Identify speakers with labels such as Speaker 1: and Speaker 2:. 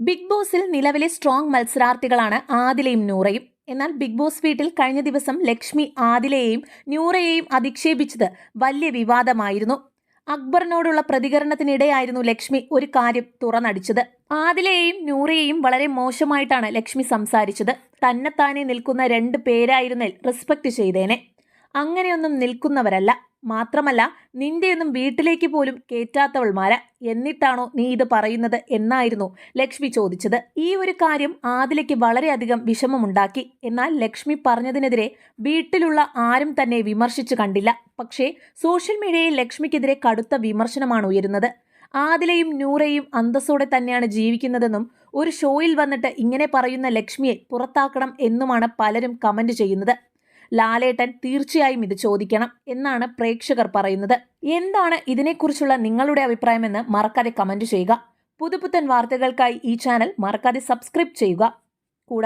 Speaker 1: Big ബോസിൽ നിലവിലെ strong മത്സരാർത്ഥികളാണ് ആദിലയും നൂറയും. എന്നാൽ ബിഗ് ബോസ് വീട്ടിൽ കഴിഞ്ഞ ദിവസം ലക്ഷ്മി ആദിലയെയും നൂറയെയും അധിക്ഷേപിച്ചത് വലിയ വിവാദമായിരുന്നു. അക്ബറിനോടുള്ള പ്രതികരണത്തിനിടെയായിരുന്നു ലക്ഷ്മി ഒരു കാര്യം തുറന്നടിച്ചത്. ആദിലയെയും നൂറയെയും വളരെ മോശമായിട്ടാണ് ലക്ഷ്മി സംസാരിച്ചത്. തന്നെത്താനെ നിൽക്കുന്ന രണ്ട് പേരായിരുന്നേൽ റെസ്പെക്ട് ചെയ്തേനെ. അങ്ങനെയൊന്നും നിൽക്കുന്നവരല്ല. മാത്രമല്ല നിന്റെയൊന്നും വീട്ടിലേക്ക് പോലും കേറ്റാത്തവൾമാരെ എന്നിട്ടാണോ നീ ഇത് പറയുന്നത് എന്നായിരുന്നു ലക്ഷ്മി ചോദിച്ചത്. ഈ ഒരു കാര്യം ആദിലയ്ക്ക് വളരെയധികം വിഷമമുണ്ടാക്കി. എന്നാൽ ലക്ഷ്മി പറഞ്ഞതിനെതിരെ വീട്ടിലുള്ള ആരും തന്നെ വിമർശിച്ചു കണ്ടില്ല. പക്ഷേ സോഷ്യൽ മീഡിയയിൽ ലക്ഷ്മിക്കെതിരെ കടുത്ത വിമർശനമാണ് ഉയരുന്നത്. ആദിലയും നൂറയും അന്തസ്സോടെ തന്നെയാണ് ജീവിക്കുന്നതെന്നും ഒരു ഷോയിൽ വന്നിട്ട് ഇങ്ങനെ പറയുന്ന ലക്ഷ്മിയെ പുറത്താക്കണം എന്നുമാണ് പലരും കമന്റ് ചെയ്യുന്നത്. ലാലേട്ടൻ തീർച്ചയായും ഇത് ചോദിക്കണം എന്നാണ് പ്രേക്ഷകർ പറയുന്നത്. എന്താണ് ഇതിനെക്കുറിച്ചുള്ള നിങ്ങളുടെ അഭിപ്രായമെന്ന് മറക്കാതെ കമന്റ് ചെയ്യുക. പുതുപുത്തൻ വാർത്തകൾക്കായി ഈ ചാനൽ മറക്കാതെ സബ്സ്ക്രൈബ് ചെയ്യുക.